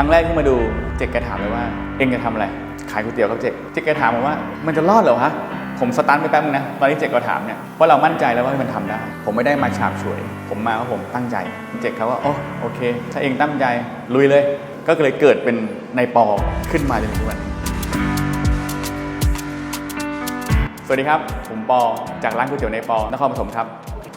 ครั้งแรกที่มาดูเจ๊กแกถามเลยว่า เองจะทำอะไร ขายก๋วยเตี๋ยวครับเจ๊กเจ๊กแกถามผมว่า มันจะรอดเหรอฮะผมสตันไปแป๊บนึงนะตอนที่เจ๊กก็ถามเนี่ยว่าเรามั่นใจแล้วว่ามันทำได้ ผมไม่ได้มาฉาบฉวย ผมมาเพราะผมตั้งใจ เจ๊กเขาว่าโอ้โอเค ถ้าเองตั้งใจลุยเลย ก็เลยเกิดเป็นในปอขึ้นมาจนถึงทุกวันสวัสดีครับ ผมปอจากร้านก๋วยเตี๋ยวในปอนครปฐมครับ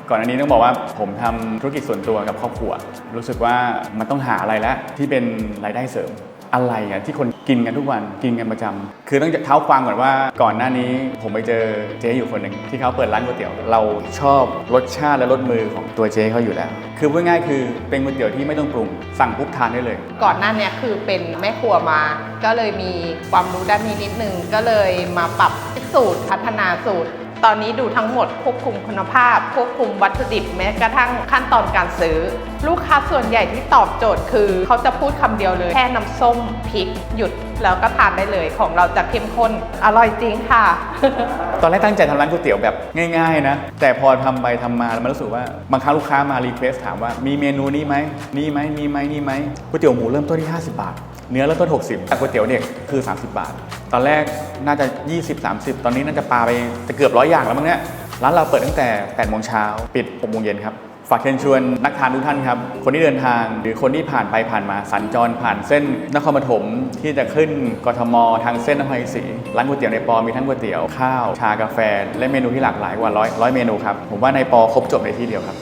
ก่อนอันนี้ต้องบอกว่าผมทำธุรกิจส่วนตัวกับครอบครัว รู้สึกว่ามันต้องหาอะไรแล้วที่เป็นรายได้เสริมอะไรอะที่คนกินกันทุกวันกินกันประจำคือต้องเท้าความก่อนว่าก่อนหน้านี้ผมไปเจอเจ๊อยู่คนหนึ่งที่เขาเปิดร้านก๋วยเตี๋ยวเราชอบรสชาติและรสมือของตัวเจ๊เขาอยู่แล้ว คือพูดง่ายคือเป็นก๋วยเตี๋ยวที่ไม่ต้องปรุงสั่งปุ๊บทานได้เลย ก่อนหน้านี้คือเป็นแม่ครัวมา ก็เลยมีความรู้ด้านนี้นิดนึงก็เลยมาปรับสูตรพัฒนาสูตร ตอนนี้ดูทั้งหมดควบคุมคุณภาพ ควบคุมวัตถุดิบแม้กระทั่งขั้นตอนการซื้อ ลูกค้าส่วนใหญ่ที่ตอบโจทย์คือ เขาจะพูดคำเดียวเลย แค่น้ำส้มพริก หยุดแล้วก็ทานได้เลยของเราจะเข้มข้นอร่อยจริงค่ะ ตอนแรกตั้งใจทำร้านก๋วยเตี๋ยวแบบง่ายๆนะ แต่พอทำไปทำมาแล้วมันรู้สึกว่าบางครั้งลูกค้ามารีเควสถามว่ามีเมนูนี้ไหมนี่ไหมมีไหมนี่ไหมก๋วยเตี๋ยวหมูเริ่มต้นที่ 50 บาท เนื้อเริ่มต้น 60แต่ก๋วยเตี๋ยวเด็กคือ 30 บาท ตอนแรกน่าจะ 20-30 ตอนนี้น่าจะปาไปจะเกือบร้อยอย่างแล้วมั้งเนี่ยร้านเราเปิดตั้งแต่8โมงเช้าปิด6โมงเย็นครับ ฝากเชิญชวนนักทานทุกท่านครับ คนที่เดินทางหรือคนที่ผ่านไปผ่านมาสัญจรผ่านเส้นนครปฐมที่จะขึ้นกทม ทางเส้นนครศรีร้านก๋วยเตี๋ยวในปอมีทั้งก๋วยเตี๋ยวข้าว ชากาแฟ และเมนูที่หลากหลายกว่าร้อยร้อยเมนูครับ ผมว่าในปอครบจบในที่เดียวครับ